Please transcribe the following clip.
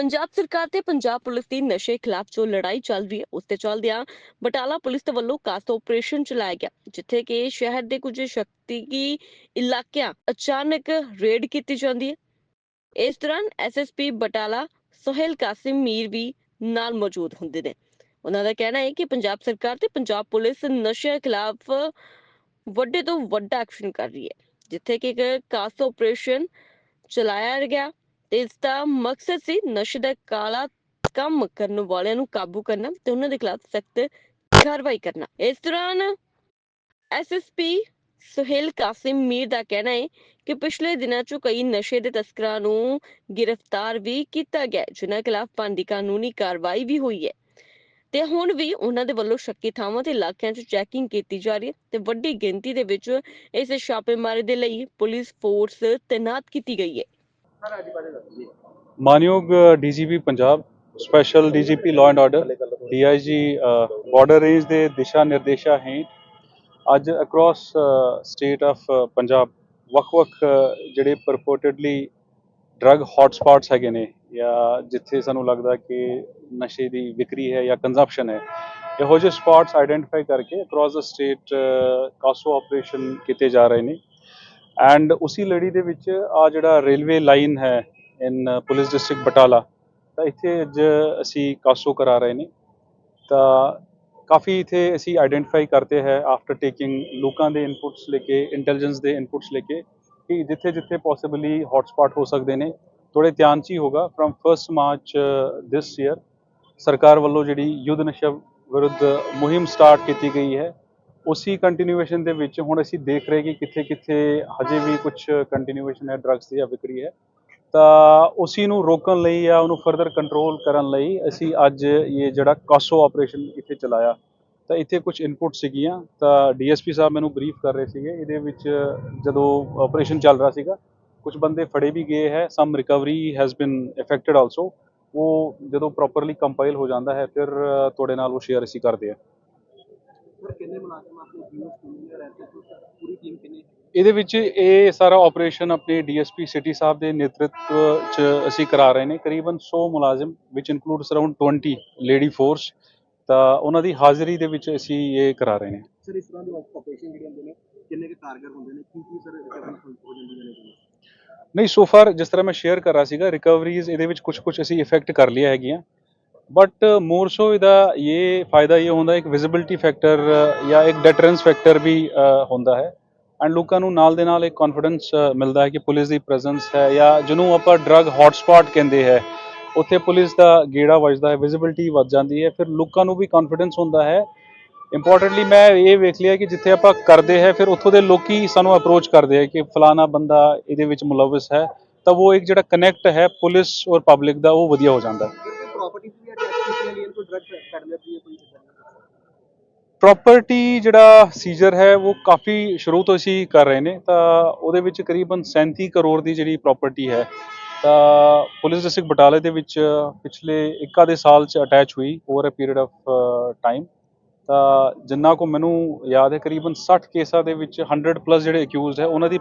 ਪੰਜਾਬ ਸਰਕਾਰ ਤੇ ਪੰਜਾਬ ਪੁਲਿਸ ਦੀ ਨਸ਼ੇ ਖਿਲਾਫ ਜੋ ਲੜਾਈ ਚੱਲ ਰਹੀ ਹੈ, ਉਸ ਤੇ ਚੱਲਦਿਆਂ ਬਟਾਲਾ ਪੁਲਿਸ ਦੇ ਵੱਲੋਂ ਕਾਸਟ ਆਪਰੇਸ਼ਨ ਚਲਾਇਆ ਗਿਆ, ਜਿੱਥੇ ਕਿ ਸ਼ਹਿਰ ਦੇ ਕੁਝ ਸ਼ਕਤੀਗੀ ਇਲਾਕਿਆਂ ਅਚਾਨਕ ਰੇਡ ਕੀਤੀ ਜਾਂਦੀ ਹੈ। ਇਸ ਦੌਰਾਨ ਐਸਐਸਪੀ ਬਟਾਲਾ, ਸੋਹੇਲ ਕਾਸਿਮ ਮੀਰ ਵੀ ਨਾਲ ਮੌਜੂਦ ਹੁੰਦੇ ਨੇ। ਉਹਨਾਂ ਦਾ ਕਹਿਣਾ ਹੈ ਕਿ ਪੰਜਾਬ ਸਰਕਾਰ ਤੇ ਪੰਜਾਬ ਪੁਲਿਸ ਨਸ਼ੇ ਖਿਲਾਫ ਵੱਡੇ ਤੋਂ ਵੱਡਾ ਐਕਸ਼ਨ ਕਰ ਰਹੀ ਹੈ, ਜਿੱਥੇ ਕਿ ਇੱਕ ਕਾਸਟ ਆਪਰੇਸ਼ਨ ਚਲਾਇਆ ਗਿਆ। ਤੇ ਇਸ ਦਾ ਮਕਸਦ ਸੀ ਨਸ਼ੇ ਦਾ ਕਾਲਾ ਕੰਮ ਕਰਨ ਵਾਲਿਆਂ ਨੂੰ ਕਾਬੂ ਕਰਨਾ ਤੇ ਉਹਨਾਂ ਦੇ ਖਿਲਾਫ ਸਖਤ ਕਾਰਵਾਈ ਕਰਨਾ। ਇਸ ਦੌਰਾਨ ਐਸਐਸਪੀ ਸੁਹੇਲ ਕਾਸਿਮ ਮੀਰ ਦਾ ਕਹਿਣਾ ਹੈ ਕਿ ਪਿਛਲੇ ਦਿਨਾਂ 'ਚ ਕਈ ਨਸ਼ੇ ਦੇ ਤਸਕਰਾਂ ਨੂੰ ਗ੍ਰਿਫਤਾਰ ਵੀ ਕੀਤਾ ਗਿਆ ਜਿਨ੍ਹਾਂ ਖਿਲਾਫ ਬਣਦੀ ਕਾਨੂੰਨੀ ਕਾਰਵਾਈ ਵੀ ਹੋਈ ਹੈ। ਤੇ ਹੁਣ ਵੀ ਉਹਨਾਂ ਦੇ ਵੱਲੋਂ ਸ਼ੱਕੀ ਥਾਵਾਂ ਤੇ ਇਲਾਕਿਆਂ 'ਚ ਚੈਕਿੰਗ ਕੀਤੀ ਜਾ ਰਹੀ ਹੈ ਤੇ ਵੱਡੀ ਗਿਣਤੀ ਦੇ ਵਿੱਚ ਇਸ ਛਾਪੇਮਾਰੀ ਦੇ ਲਈ ਪੁਲਿਸ ਫੋਰਸ ਤੈਨਾਤ ਕੀਤੀ ਗਈ ਹੈ। ਮਾਨਯੋਗ DGP Punjab special DGP law and order DIG border range ਦੇ ਦਿਸ਼ਾ ਨਿਰਦੇਸ਼ਾਂ ਹੇਠ ਅੱਜ ਅਕ੍ਰੋਸ ਸਟੇਟ ਆਫ ਪੰਜਾਬ ਵੱਖ-ਵੱਖ ਜਿਹੜੇ ਪਰਪੋਰਟਡਲੀ ਡਰੱਗ ਹੌਟਸਪੌਟਸ ਹੈਗੇ ਨੇ ਜਾਂ ਜਿੱਥੇ ਸਾਨੂੰ ਲੱਗਦਾ ਕਿ ਨਸ਼ੇ ਦੀ ਵਿਕਰੀ ਹੈ ਜਾਂ ਕੰਜ਼ੰਪਸ਼ਨ ਹੈ, ਇਹੋ ਜਿਹੇ ਸਪੌਟਸ ਆਈਡੈਂਟੀਫਾਈ ਕਰਕੇ across the state CASO operation ਕੀਤੇ ਜਾ ਰਹੇ ਨੇ। ਐਂਡ ਉਸੇ ਲੜੀ ਦੇ ਵਿੱਚ ਆ ਜਿਹੜਾ ਰੇਲਵੇ ਲਾਈਨ ਹੈ ਇਨ ਪੁਲਿਸ ਡਿਸਟ੍ਰਿਕਟ ਬਟਾਲਾ ਤਾਂ ਇੱਥੇ ਅੱਜ ਅਸੀਂ ਕਾਸੋ ਕਰਾ ਰਹੇ ਨੇ ਤਾਂ ਕਾਫੀ ਇਥੇ ਅਸੀਂ ਆਈਡੈਂਟੀਫਾਈ ਕਰਤੇ ਹੈ ਆਫਟਰ ਟੇਕਿੰਗ ਲੋਕਾਂ ਦੇ ਇਨਪੁਟਸ ਲੈ ਕੇ ਇੰਟੈਲੀਜੈਂਸ ਦੇ ਇਨਪੁਟਸ ਲੈ ਕੇ ਕਿ ਜਿੱਥੇ ਜਿੱਥੇ ਪੋਸੀਬਲੀ ਹੌਟਸਪੌਟ ਹੋ ਸਕਦੇ ਨੇ ਥੋੜੇ ਧਿਆਨ 'ਚ ਹੀ ਹੋਗਾ ਫਰਮ 1st ਮਾਰਚ ਦਿਸ ਈਅਰ ਸਰਕਾਰ ਵੱਲੋਂ ਜਿਹੜੀ ਯੁੱਧ ਨਸ਼ਾ ਵਿਰੁੱਧ ਮੁਹਿੰਮ ਸਟਾਰਟ ਕੀਤੀ ਗਈ ਹੈ ਉਸੀ ਕੰਟੀਨਿਊਏਸ਼ਨ ਦੇ ਵਿੱਚ ਹੁਣ ਅਸੀਂ ਦੇਖ ਰਹੇ ਕਿ ਕਿੱਥੇ ਕਿੱਥੇ ਹਜੇ ਵੀ ਕੁਝ ਕੰਟੀਨਿਊਏਸ਼ਨ ਹੈ ਡਰੱਗਸ ਦੀ ਜਾਂ ਵਿਕਰੀ ਹੈ। ਤਾਂ ਉਸੀ ਨੂੰ ਰੋਕਣ ਲਈ ਜਾਂ ਉਹਨੂੰ ਫਰਦਰ ਕੰਟਰੋਲ ਕਰਨ ਲਈ ਅਸੀਂ ਅੱਜ ਇਹ ਜਿਹੜਾ ਕਾਸੋ ਆਪਰੇਸ਼ਨ ਇੱਥੇ ਚਲਾਇਆ। ਤਾਂ ਇੱਥੇ ਕੁਝ ਇਨਪੁਟ ਸੀਗੀਆਂ। ਤਾਂ ਡੀਐਸਪੀ ਸਾਹਿਬ ਮੈਨੂੰ ਬਰੀਫ ਕਰ ਰਹੇ ਸੀਗੇ। ਇਹਦੇ ਵਿੱਚ ਜਦੋਂ ਆਪਰੇਸ਼ਨ ਚੱਲ ਰਿਹਾ ਸੀਗਾ ਕੁਝ ਬੰਦੇ ਫੜੇ ਵੀ ਗਏ ਹੈ। Some recovery has been affected also ਉਹ ਜਦੋਂ ਪ੍ਰੋਪਰਲੀ ਕੰਪਾਈਲ ਹੋ ਜਾਂਦਾ ਹੈ, ਫਿਰ ਤੁਹਾਡੇ ਨਾਲ ਉਹ ਸ਼ੇਅਰ ਅਸੀਂ ਕਰਦੇ ਹਾਂ। ਕਿੰਨੇ ਮੁਲਾਜ਼ਮ ਆਪਣੇ ਟੀਮ ਵਿੱਚ ਕਿੰਨੇ ਰਹਿੰਦੇ ਹੋ? ਪੂਰੀ ਟੀਮ ਕਿੰਨੀ ਇਹਦੇ ਵਿੱਚ ਇਹ ਸਾਰਾ ਆਪਰੇਸ਼ਨ ਆਪਣੇ ਡੀਐਸਪੀ ਸਿਟੀ ਸਾਹਿਬ ਦੇ ਨੇਤਰਤਵ ਚ ਅਸੀਂ ਕਰਾ ਰਹੇ ਨੇ। ਕਰੀਬਨ 100 ਮੁਲਾਜ਼ਮ ਵਿੱਚ ਇਨਕਲੂਡਸ ਅਰਾਊਂਡ 20 ਲੇਡੀ ਫੋਰਸ ਤਾਂ ਉਹਨਾਂ ਦੀ ਹਾਜ਼ਰੀ ਦੇ ਵਿੱਚ ਅਸੀਂ ਇਹ ਕਰਾ ਰਹੇ ਨੇ। ਸਰ ਇਸ ਤਰ੍ਹਾਂ ਦੇ ਆਪਰੇਸ਼ਨ ਜਿਹੜੇ ਹੁੰਦੇ ਨੇ ਕਿੰਨੇ ਕੇ ਕਾਰਗਰ ਹੁੰਦੇ ਨੇ? ਕੀ ਕੀ ਸਰ ਰਿਕਵਰੀ ਹੋ ਜਾਂਦੀਆਂ ਨੇ ਜੀ ਨਹੀਂ ਸੋ ਫਾਰ ਜਿਸ ਤਰ੍ਹਾਂ ਮੈਂ ਸ਼ੇਅਰ ਕਰ ਰਿਹਾ ਸੀਗਾ ਰਿਕਵਰੀਜ਼ ਇਹਦੇ ਵਿੱਚ ਕੁਝ ਕੁਝ ਅਸੀਂ ਇਫੈਕਟ ਕਰ ਲਿਆ ਹੈਗੀਆਂ। ਬਟ ਮੋਰ ਸੋ ਇਹਦਾ ਇਹ ਫਾਇਦਾ ਇਹ ਹੁੰਦਾ, ਇੱਕ ਵਿਜ਼ਿਬਿਲਟੀ ਫੈਕਟਰ ਜਾਂ ਇੱਕ ਡੈਟਰੈਂਸ ਫੈਕਟਰ ਵੀ ਹੁੰਦਾ ਹੈ। ਐਂਡ ਲੋਕਾਂ ਨੂੰ ਨਾਲ ਦੇ ਨਾਲ ਇੱਕ ਕੌਨਫੀਡੈਂਸ ਮਿਲਦਾ ਹੈ ਕਿ ਪੁਲਿਸ ਦੀ ਪ੍ਰੈਜ਼ੈਂਸ ਹੈ ਜਾਂ ਜਿਹਨੂੰ ਆਪਾਂ ਡਰੱਗ ਹੌਟਸਪੌਟ ਕਹਿੰਦੇ ਹੈ, ਉੱਥੇ ਪੁਲਿਸ ਦਾ ਗੇੜਾ ਵੱਜਦਾ ਹੈ ਵਿਜ਼ਿਬਿਲਟੀ ਵੱਧ ਜਾਂਦੀ ਹੈ, ਫਿਰ ਲੋਕਾਂ ਨੂੰ ਵੀ ਕੌਨਫੀਡੈਂਸ ਹੁੰਦਾ ਹੈ। ਇੰਪੋਰਟੈਂਟਲੀ ਮੈਂ ਇਹ ਵੇਖ ਲਿਆ ਕਿ ਜਿੱਥੇ ਆਪਾਂ ਕਰਦੇ ਹੈ, ਫਿਰ ਉੱਥੋਂ ਦੇ ਲੋਕੀ ਸਾਨੂੰ ਅਪਰੋਚ ਕਰਦੇ ਹੈ ਕਿ ਫਲਾਣਾ ਬੰਦਾ ਇਹਦੇ ਵਿੱਚ ਮੁਲਵਿਸ ਹੈ, ਤਾਂ ਉਹ ਇੱਕ ਜਿਹੜਾ ਕਨੈਕਟ ਹੈ ਪੁਲਿਸ ਔਰ ਪਬਲਿਕ ਦਾ, ਉਹ ਵਧੀਆ ਹੋ ਜਾਂਦਾ ਹੈ। ਪ੍ਰਾਪਰਟੀ ਜਿਹੜਾ ਸੀਜ਼ਰ ਹੈ, ਉਹ ਕਾਫੀ ਸ਼ੁਰੂ ਤੋਂ ਅਸੀਂ ਕਰ ਰਹੇ ਨੇ, ਤਾਂ ਉਹਦੇ ਵਿੱਚ ਕਰੀਬਨ 37 ਕਰੋੜ ਦੀ ਜਿਹੜੀ ਪ੍ਰਾਪਰਟੀ ਹੈ, ਤਾਂ ਪੁਲਿਸ ਡਿਸਟ੍ਰਿਕਟ ਬਟਾਲੇ ਦੇ ਵਿੱਚ ਪਿਛਲੇ ਇੱਕ ਆਧੇ ਸਾਲ ਚ ਅਟੈਚ ਹੋਈ over a period of time ਤਾਂ ਜਿੰਨਾ ਕੋ ਮੈਨੂੰ ਯਾਦ ਹੈ, ਕਰੀਬਨ 60 ਕੇਸਾਂ ਦੇ ਵਿੱਚ 100 ਪਲੱਸ ਜਿਹੜੇ ਅਕਿਊਜ਼ਡ ਹੈ, ਉਹਨਾਂ ਦੀ